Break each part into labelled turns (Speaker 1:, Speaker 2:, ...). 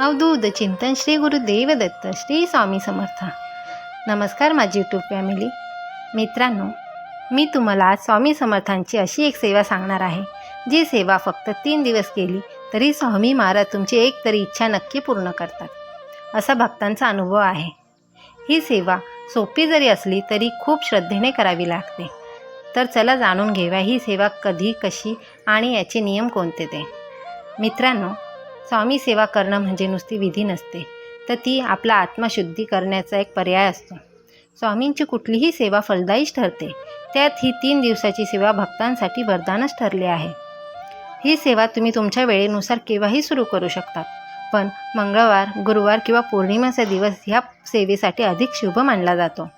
Speaker 1: अवधूत चिंतन श्री गुरुदेव दत्त श्री स्वामी समर्थ. नमस्कार माझी यूट्यूब फॅमिली मित्रांनो मी तुम्हाला आज स्वामी समर्थांची अशी एक सेवा सांगणार आहे जी सेवा फक्त तीन दिवस केली तरी स्वामी महाराज तुमची एक तरी इच्छा नक्की पूर्ण करतात. असा भक्तांचा अनुभव आहे. ही सेवा सोपी जरी असली तरी खूप श्रद्धेने करावी लागते. तर चला जाणून घेऊया ही सेवा कधी कशी आणि याचे नियम कोणते ते. मित्रांनो स्वामी सेवा करणं म्हणजे नुसती विधी नसते तर ती आपला आत्मशुद्धी करण्याचा एक पर्याय असतो. स्वामींची कुठलीही सेवा फलदायीच ठरते त्यात ही तीन दिवसाची सेवा भक्तांसाठी वरदानच ठरली आहे. ही सेवा तुम्ही तुमच्या वेळेनुसार केव्हाही सुरू करू शकतात पण मंगळवार गुरुवार किंवा पौर्णिमेचा दिवस ह्या सेवेसाठी अधिक शुभ मानला जातो.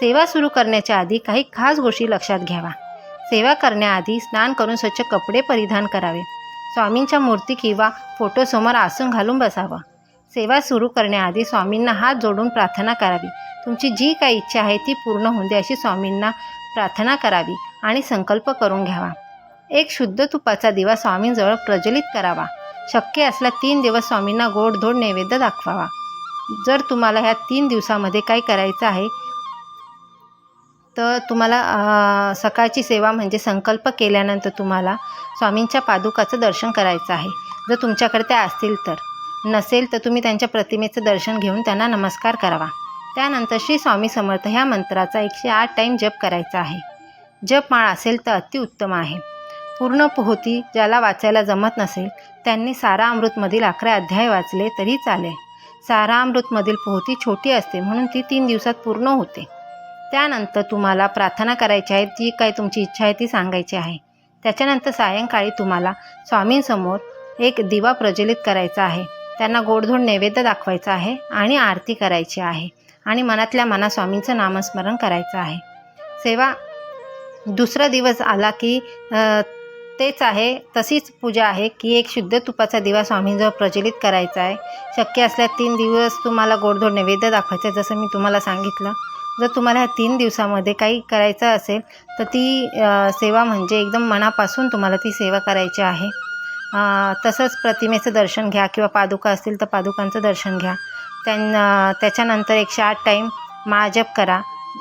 Speaker 1: सेवा सुरू करण्याच्या आधी काही खास गोष्टी लक्षात घ्यावा. सेवा करण्याआधी स्नान करून स्वच्छ कपडे परिधान करावे. स्वामींच्या मूर्ती किंवा फोटोसमोर आसन घालून बसावं. सेवा सुरू करण्याआधी स्वामींना हात जोडून प्रार्थना करावी. तुमची जी काही इच्छा आहे ती पूर्ण होऊन दे अशी स्वामींना प्रार्थना करावी आणि संकल्प करून घ्यावा. एक शुद्ध तुपाचा दिवा स्वामींजवळ प्रज्वलित करावा. शक्य असला तीन दिवस स्वामींना गोडधोड नैवेद्य दाखवावा. जर तुम्हाला ह्या तीन दिवसामध्ये काही करायचं आहे तर तुम्हाला सकाळची सेवा म्हणजे संकल्प केल्यानंतर तुम्हाला स्वामींच्या पादुकाचं दर्शन करायचं आहे. जर तुमच्याकडे त्या असतील तर. नसेल तर तुम्ही त्यांच्या प्रतिमेचं दर्शन घेऊन त्यांना नमस्कार करावा. त्यानंतर श्री स्वामी समर्थ ह्या मंत्राचा एकशे आठ टाईम जप करायचा आहे. जपमाळ असेल तर अतिउत्तम आहे. पूर्ण पोहोती ज्याला वाचायला जमत नसेल त्यांनी सारा अमृतमधील अकरा अध्याय वाचले तरी चालेल. सारा अमृतमधील पोहोती छोटी असते म्हणून ती तीन दिवसात पूर्ण होते. त्यानंतर तुम्हाला प्रार्थना करायची आहे जी काय तुमची इच्छा आहे ती सांगायची आहे. त्याच्यानंतर सायंकाळी तुम्हाला स्वामींसमोर एक दिवा प्रज्वलित करायचा आहे. त्यांना गोडधोड नैवेद्य दाखवायचा आहे आणि आरती करायची आहे आणि मनातल्या मनात स्वामींचं नामस्मरण करायचं आहे. सेवा दुसरा दिवस आला की तेच आहे तशीच पूजा आहे की एक शुद्ध तुपाचा दिवा स्वामींजवळ प्रज्वलित करायचा आहे. शक्य असल्यास तीन दिवस तुम्हाला गोडधोड नैवेद्य दाखवायचं आहे जसं मी तुम्हाला सांगितलं. जर तुम्हाला ह्या तीन दिवसामध्ये काही करायचं असेल तर ती सेवा म्हणजे एकदम मनापासून तुम्हाला ती सेवा करायची आहे. तसंच प्रतिमेचं दर्शन घ्या किंवा पादुका असतील तर पादुकांचं दर्शन घ्या. त्यां त्याच्यानंतर एकशे आठ टाईम माळजप करा.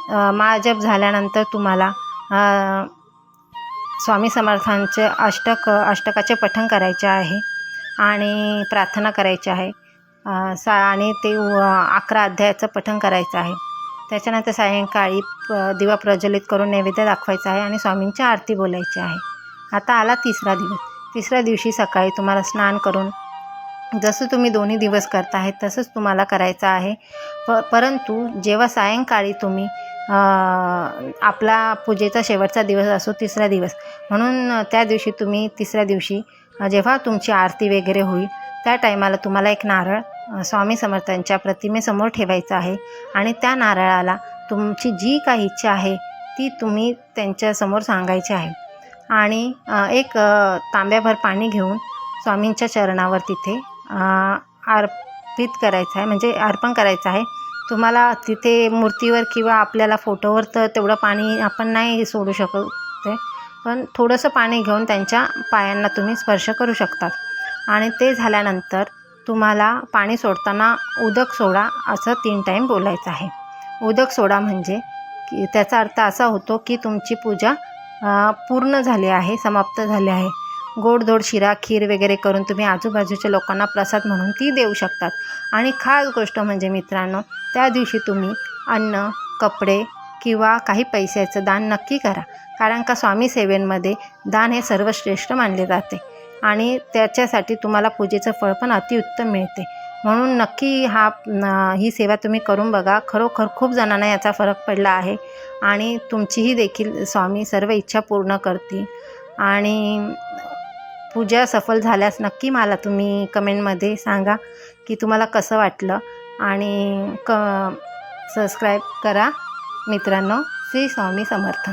Speaker 1: महाजप माळजप झाल्यानंतर तुम्हाला स्वामी समर्थांचे अष्टक अष्टकाचे पठण करायचे आहे आणि प्रार्थना करायची आहे. सा आणि ते अकरा अध्यायाचं पठण करायचं आहे. त्याच्यानंतर सायंकाळी दिवा प्रज्वलित करून नैवेद्य दाखवायचा आहे आणि स्वामींची आरती बोलायची आहे. आता आला तिसरा दिवस. तिसऱ्या दिवशी सकाळी तुम्हाला स्नान करून जसं तुम्ही दोन्ही दिवस करता आहे तसंच तुम्हाला करायचं आहे. प परंतु जेव्हा सायंकाळी तुम्ही आपला पूजेचा शेवटचा दिवस असो तिसरा दिवस म्हणून त्या दिवशी तुम्ही तिसऱ्या दिवशी जेव्हा तुमची आरती वगैरे होईल त्या टायमाला तुम्हाला एक नारळ स्वामी समर्थांच्या प्रतिमेसमोर ठेवायचं आहे. आणि त्या नारळाला तुमची जी काही इच्छा आहे ती तुम्ही त्यांच्यासमोर सांगायची आहे. आणि एक तांब्याभर पाणी घेऊन स्वामींच्या चरणावर तिथे अर्पित करायचं आहे. म्हणजे अर्पण करायचं आहे. तुम्हाला तिथे मूर्तीवर किंवा आपल्याला फोटोवर तर तेवढं पाणी आपण नाही सोडू शकत ते पण थोडंसं पाणी घेऊन त्यांच्या पायांना तुम्ही स्पर्श करू शकतात. आणि ते झाल्यानंतर तुम्हाला पाणी सोडताना उदक सोडा असं तीन टाईम बोलायचं आहे. उदक सोडा म्हणजे की त्याचा अर्थ असा होतो की तुमची पूजा पूर्ण झाली आहे समाप्त झाली आहे. गोडधोड शिरा खीर वगैरे करून तुम्ही आजूबाजूच्या लोकांना प्रसाद म्हणून ती देऊ शकतात. आणि खास गोष्ट म्हणजे मित्रांनो त्या दिवशी तुम्ही अन्न कपडे किंवा काही पैशाचं दान नक्की करा. कारण का स्वामी सेवेंमध्ये दान हे सर्वश्रेष्ठ मानले जाते. आणि त्याच्यासाठी तुम्हाला पूजेचं फळ पण अतिउत्तम मिळते. म्हणून नक्की हा ही सेवा तुम्ही करून बघा. खरोखर खूप जणांना याचा फरक पडला आहे आणि तुमचीही देखील स्वामी सर्व इच्छा पूर्ण करतील. आणि पूजा सफल झाल्यास नक्की मला तुम्ही कमेंटमध्ये सांगा की तुम्हाला कसं वाटलं. आणि क सबस्क्राईब करा मित्रांनो. श्री स्वामी समर्थ.